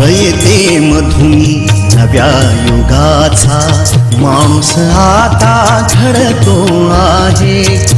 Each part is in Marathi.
रयते मधुनी नव्या युगाचा माणूस आता घडतो आहे.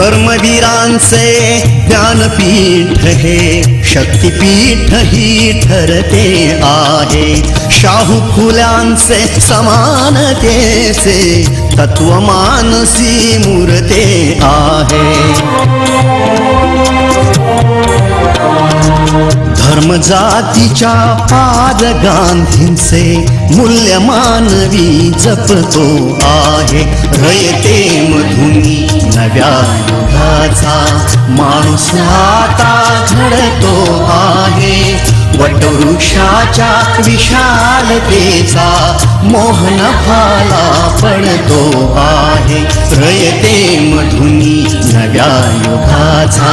कर्मवीरांचे ज्ञानपीठ हे शक्तिपीठ ही ठरते आहे. शाहू फुल्यांचे समानतेचे तत्वमानसी मूर्ते आहे. जातीच्या पाद गांधींचे मूल्य मानवी जपतो आहे रयते मधुनी नव्या युगाचा माणूस आता घडतो आहे. वटवृक्षाच्या विशालतेचा मोहनफाला पडतो आहे. रयते मधुनी नव्या युगाचा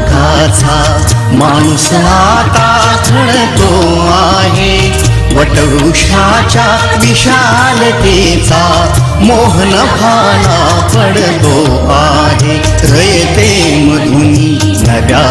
माझा माणूस आता घडतो आहे. वटवृक्षाच्या विशालतेचा मोहन भाला पडतो आहे. रयते मधुनी नव्या